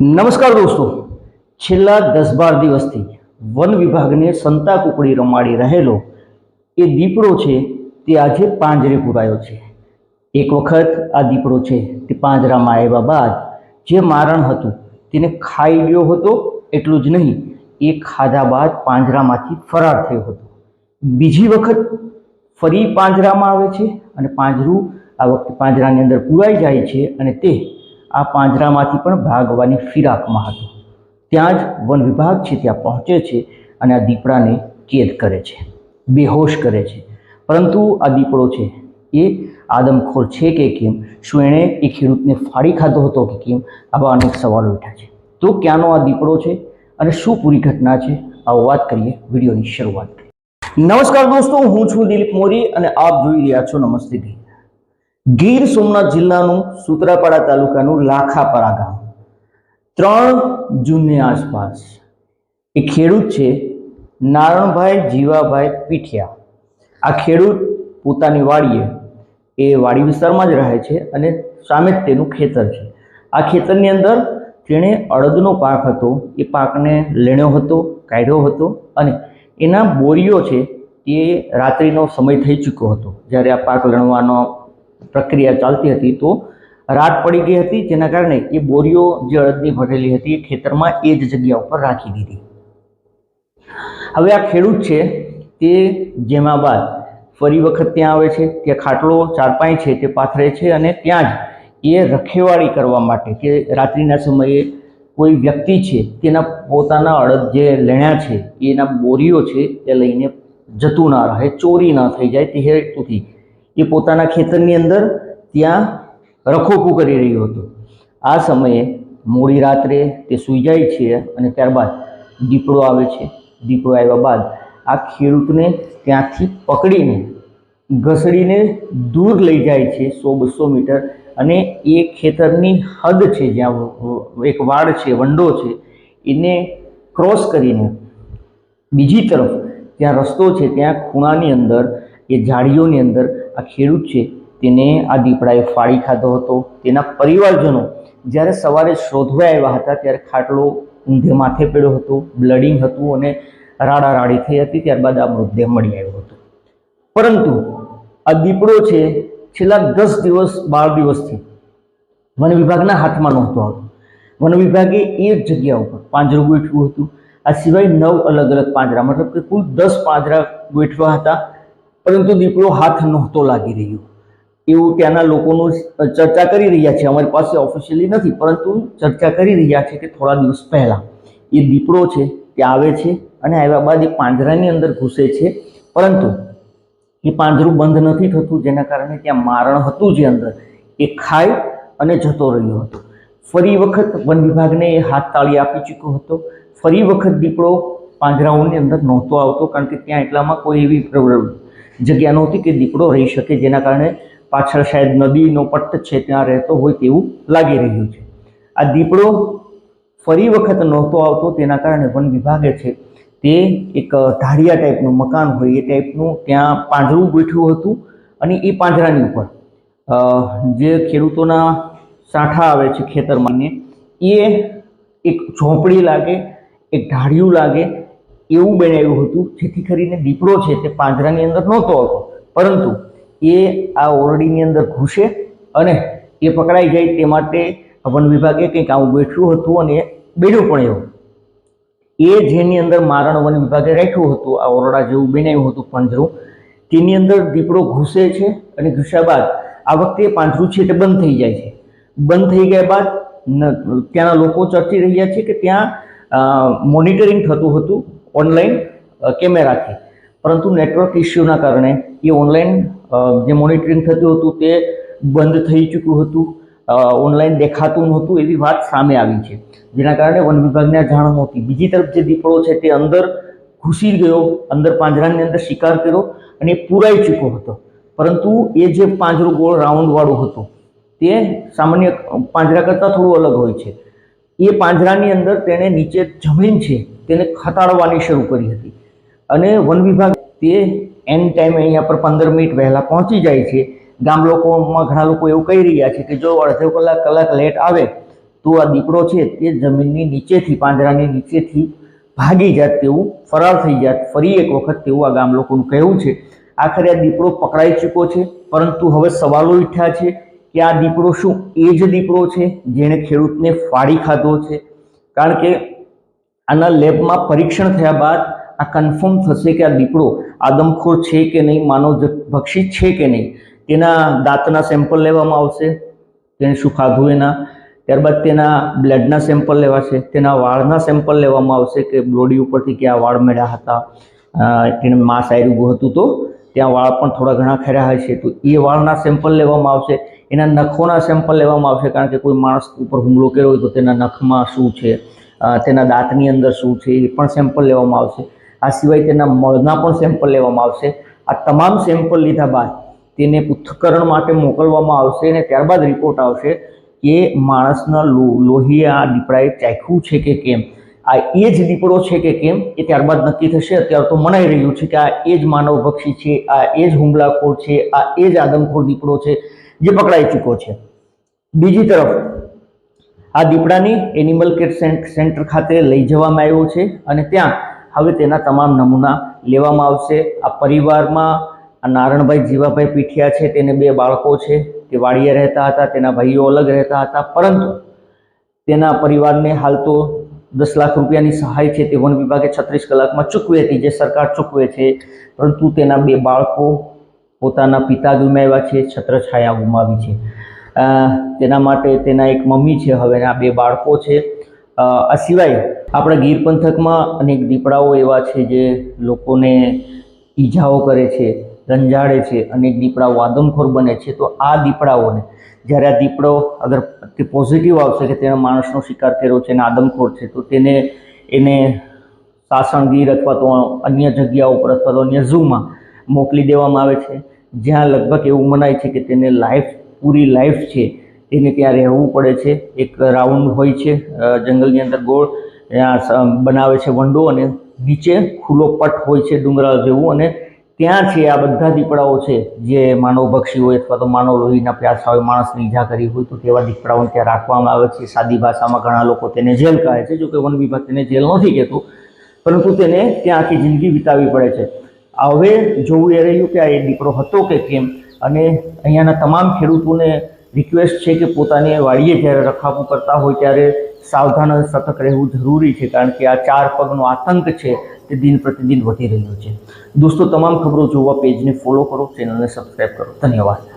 નમસ્કાર દોસ્તો. છેલ્લા દસ બાર દિવસથી વન વિભાગને સંતા કુકડી રમાડી રહેલો એ દીપડો છે તે આજે પાંજરે પુરાયો છે. એક વખત આ દીપડો છે તે પાંજરામાં આવ્યા બાદ જે મારણ હતું તેને ખાઈ ગયો હતો એટલું જ નહીં, એ ખાધા બાદ પાંજરામાંથી ફરાર થયો હતો. બીજી વખત ફરી પાંજરામાં આવે છે અને પાંજરું આ વખતે પાંજરાની અંદર પુરાઈ જાય છે અને તે આ પાંજરામાંથી પણ ભાગવાની ફિરાકમાં હતો. ત્યાં જ વન વિભાગ છે ત્યાં પહોંચે છે અને આ દીપડાને કેદ કરે છે. બેહોશ કરે છે. પરંતુ આ દીપડો છે એ આદમખોર છે કે કેમ? શું એણે એ ખેડૂતને ફાડી ખાધો હતો કે કેમ? આવા અનેક સવાલો ઉઠ્યા છે. તો ક્યાંનો આ દીપડો છે અને શું પૂરી ઘટના છે? આવો વાત કરીએ વિડીયોની શરૂઆત નમસ્કાર દોસ્તો, હું છું દિલીપ મોરી અને આપ જોઈ રહ્યા છો નમસ્તે ગીર સોમનાથ જિલ્લાનું સૂત્રાપાડા તાલુકાનું લાખાપરા ગામ. ત્રણ જૂનની આસપાસ એ ખેડૂત છે નારણભાઈ જીવાભાઈ પીઠિયા. આ ખેડૂત પોતાની વાડીએ, એ વાડી વિસ્તારમાં જ રહે છે અને સામે જ તેનું ખેતર છે. આ ખેતરની અંદર તેણે અડદનો પાક હતો, એ પાકને લેણ્યો હતો, કાઢ્યો હતો અને એના બોરીઓ છે એ રાત્રિનો સમય થઈ ચૂક્યો હતો. જ્યારે આ પાક લણવાનો પ્રક્રિયા ચાલતી હતી તો રાત પડી ગઈ હતી, જેના કારણે એ બોરીઓ જે અડદની ભરેલી હતી એ ખેતરમાં એ જ જગ્યા ઉપર રાખી દીધી. હવે આ ખેડૂત છે તે જેમાં બાદ ફરી વખત ત્યાં આવે છે, ત્યાં ખાટલો, ચારપાઈ છે, તે પાથરે છે અને ત્યાં જ એ રખેવાળી કરવા માટે કે રાત્રિના સમયે કોઈ વ્યક્તિ છે તેના પોતાના અડદ જે લેણ્યા છે, એના બોરીઓ છે તે લઈને જતું ના રહે, ચોરી ના થઈ જાય તે હેતુથી એ પોતાના ખેતરની અંદર ત્યાં રખોપું કરી રહ્યો હતો. આ સમયે મોડી રાત્રે તે સૂઈ જાય છે અને ત્યારબાદ દીપડો આવે છે. દીપડો આવ્યા બાદ આ ખેડૂતને ત્યાંથી પકડીને ઘસડીને દૂર લઈ જાય છે સો બસો મીટર. અને એ ખેતરની હદ છે, જ્યાં એક વાડ છે, વંડો છે, એને ક્રોસ કરીને બીજી તરફ, ત્યાં રસ્તો છે, ત્યાં ખૂણાની અંદર, એ ઝાડીઓની અંદર આ ખેડૂત છે, તેને આ દીપડાએ ફાડી ખાધો હતો. તેના પરિવારજનો જ્યારે સવારે શોધવા આવ્યા હતા, ત્યારે ખાટલો ઊંધે માથે પડ્યો હતો, બ્લડિંગ હતું અને રાડા રાડી થઈ હતી, ત્યારબાદ આ મૃતદેહ મળી આવ્યો હતો. પરંતુ આ દીપડો છે, છેલ્લા દસ દિવસ, બાર દિવસથી વન વિભાગના હાથમાં નહોતો આવતો. વન વિભાગે એ જ જગ્યા ઉપર પાંજરું ગોઠવ્યું હતું. આ સિવાય નવ અલગ અલગ પાંજરા, મતલબ કે કુલ દસ પાંજરા ગોઠવા હતા. પરંતુ દીપડો હાથ નહોતો લાગી રહ્યો. એવું ત્યાંના લોકોનું ચર્ચા કરી રહ્યા છે. અમારી પાસે ઓફિશિયલી નથી, પરંતુ ચર્ચા કરી રહ્યા છે કે થોડા દિવસ પહેલાં એ દીપડો છે તે આવે છે અને આવ્યા બાદ એ પાંજરાની અંદર ઘૂસે છે. પરંતુ એ પાંજરું બંધ નથી થતું, જેના કારણે ત્યાં મારણ હતું જે અંદર. એ ખાઈ અને જતો રહ્યો હતો. ફરી વખત વન વિભાગને એ હાથ તાળી આપી ચૂક્યો હતો. ફરી વખત દીપડો પાંજરાઓની અંદર નહોતો આવતો, કારણ કે ત્યાં એટલામાં કોઈ એવી જગ્યા નહોતી કે દીપડો રહી શકે જેના કારણે પાછળ શાયદ નદીનો પટ્ટ છે, ત્યાં રહેતો હોય તેવું લાગી રહ્યું છે. આ દીપડો ફરી વખત નહોતો આવતો, તેના કારણે વન વિભાગે છે તે એક ધાડિયા ટાઈપનું મકાન હોય, એ ટાઈપનું ત્યાં પાંજરું ગોઠવ્યું હતું અને એ પાંજરાની ઉપર જે ખેડૂતોના સાંઠા આવે છે ખેતરમાંને એ એક ઝોંપડી લાગે, એક ઢાળિયું લાગે એવું બનાવ્યું હતું, જેથી કરીને દીપડો છે તે પાંજરાની અંદર નહોતો આવતો. પરંતુ એ આ ઓરડીની અંદર ઘૂસે અને એ પકડાઈ જાય તે માટે વન વિભાગે કંઈક આવું બેઠ્યું હતું અને બેડ્યું પણ એવું. એ જેની અંદર મારણ વન વિભાગે રાખ્યું હતું, આ ઓરડા જેવું બનાવ્યું હતું પાંજરું, તેની અંદર દીપડો ઘૂસે છે અને ઘૂસ્યા બાદ આ વખતે પાંજરું છે તે બંધ થઈ જાય છે. બંધ થઈ ગયા બાદ ત્યાંના લોકો ચર્ચી રહ્યા છે કે ત્યાં મોનિટરિંગ થતું હતું. ઓનલાઈન કેમેરાથી પરંતુ નેટવર્ક ઇસ્યુના કારણે એ ઓનલાઈન જે મોનિટરિંગ થતું હતું તે બંધ થઈ ચૂક્યું હતું. ઓનલાઈન દેખાતું નહોતું એવી વાત સામે આવી છે. જેના કારણે વન વિભાગને જાણ નહોતી. બીજી તરફ જે દીપડો છે તે અંદર ઘૂસી ગયો, અંદર પાંજરાની અંદર શિકાર કર્યો અને પૂરાઈ ચૂક્યો હતો. પરંતુ એ જે પાંજરું ગોળ રાઉન્ડવાળું હતું, તે સામાન્ય પાંજરા કરતાં થોડું અલગ હોય છે. એ પાંજરાની અંદર તેણે નીચે જમીન છે તેને ખતાડવાની શરૂ કરી હતી. અને વન વિભાગ તે એન ટાઈમે અહીંયા પર પંદર મિનિટ વહેલા પહોંચી જાય છે. ગામ લોકોમાં ઘણા લોકો એવું કહી રહ્યા છે કે જો અડધો કલાક કલાક લેટ આવે, તો આ દીપડો છે તે જમીનની નીચેથી, પાંજરાની નીચેથી ભાગી જાત તેવું, ફરાર થઈ જાત, ફરી એક વખત તેવું આ ગામ લોકોનું કહેવું છે. આખરે આ દીપડો પકડાઈ ચૂક્યો છે, પરંતુ હવે સવાલો ઉઠ્યા છે કે આ દીપડો શું એ જ દીપડો છે જેણે ખેડૂતને ફાડી ખાધો છે? કારણ કે આના લેબમાં પરીક્ષણ થયા બાદ આ કન્ફર્મ થશે કે આ દીપડો આદમખોર છે કે નહીં, માનવ ભક્ષી છે કે નહીં, તેના દાંતના સેમ્પલ લેવામાં આવશે, તેને શું એના, ત્યારબાદ તેના બ્લડના સેમ્પલ લેવાશે, તેના વાળના સેમ્પલ લેવામાં આવશે કે બોડી ઉપરથી ક્યાં વાળ મળ્યા હતા તેને માંસ આવ્યું હતું તો ત્યાં વાળ પણ થોડા ઘણા ખર્યા હશે તો એ વાળના સેમ્પલ લેવામાં આવશે, એના નખોના સેમ્પલ લેવામાં આવશે, કારણ કે કોઈ માણસ ઉપર હુમલો કર્યો હોય તો તેના નખમાં શું છે તેના દાંતની અંદર શું છે એ પણ સેમ્પલ લેવામાં આવશે. આ સિવાય તેના મળના પણ સેમ્પલ લેવામાં આવશે. આ તમામ સેમ્પલ લીધા બાદ તેને પૃથ્થકરણ માટે મોકલવામાં આવશે અને ત્યારબાદ રિપોર્ટ આવશે કે માણસના લોહી આ દીપડાએ ચાખ્યું છે કે કેમ? આ એ જ દીપડો છે કે કેમ? એ ત્યારબાદ નક્કી થશે. અત્યારે તો મનાઈ રહ્યું છે કે આ એ જ માનવભક્ષી છે, આ એ જ હુમલાખોર છે, આ એ જ આદમખોર દીપડો છે, જે પકડાઈ ચૂક્યો છે. બીજી તરફ આ દીપડાની એનિમલ કેર સેન્ટર ખાતે લઈ જવામાં આવ્યો છે અને ત્યાં હવે તેના તમામ નમૂના લેવામાં આવશે. આ પરિવારમાં આ નારણભાઈ જીવાભાઈ પીઠિયા છે, તેને બે બાળકો છે. તે વાડીએ રહેતા હતા, તેના ભાઈઓ અલગ રહેતા હતા, પરંતુ તેના પરિવારને હાલ તો દસ લાખ રૂપિયાની સહાય છે. તે વન વિભાગે છત્રીસ કલાકમાં ચૂકવી હતી જે સરકાર ચૂકવે છે. પરંતુ તેના બે બાળકો પોતાના પિતા ગુમાવ્યા છે, છત્રછાયા ગુમાવી છે. તેના માટે તેના એક મમ્મી છે, હવે આ બે બાળકો છે. આ સિવાય આપણા ગીર પંથકમાં અનેક દીપડાઓ એવા છે જે લોકોને ઈજાઓ કરે છે, રંજાડે છે, અનેક દીપડાઓ આદમખોર બને છે. તો આ દીપડાઓને જ્યારે આ દીપડો અગર તે પોઝિટિવ આવશે કે તેણે માણસનો શિકાર કર્યો છે અને આદમખોર છે, તો તેને એને સાસણગીર અથવા તો અન્ય જગ્યાઓ પર અથવા તો અન્ય ઝૂમાં મોકલી દેવામાં આવે છે. જ્યાં લગભગ એવું મનાય છે કે તેને લાઈફ પૂરી લાઈફ છે. તેને ત્યાં રહેવું પડે છે? એક રાઉન્ડ હોય છે જંગલની અંદર ગોળ. ત્યાં બનાવે છે વંડો અને નીચે ખુલ્લો પટ હોય છે ડુંગરાળ જેવું અને ત્યાં છે આ બધા દીપડાઓ છે. જે માનવભક્ષી હોય અથવા તો માનવ લોહીના પ્યાસા હોય માણસને ઈજા કરી હોય તો તેવા દીપડાઓને ત્યાં રાખવામાં આવે છે. સાદી ભાષામાં ઘણા લોકો તેને જેલ કહે છે જો કે વન વિભાગ તેને જેલ નથી કહેતું, પરંતુ તેને ત્યાં આખી જિંદગી વિતાવવી પડે છે. હવે જોવું એ રહ્યું કે આ એ દીપડો હતો કે કેમ? અને અહીંયાના તમામ ખેડૂતોને રિક્વેસ્ટ છે કે પોતાની વાડીએ જ્યારે રખાવું કરતા હોય ત્યારે સાવધાન અને સતર્ક રહેવું જરૂરી છે, કારણ કે આ ચાર પગનો આતંક છે તે દિન પ્રતિદિન વધી રહ્યો છે. દોસ્તો, તમામ ખબરો જોવા પેજને ફોલો કરો ચેનલને સબસ્ક્રાઈબ કરો. ધન્યવાદ.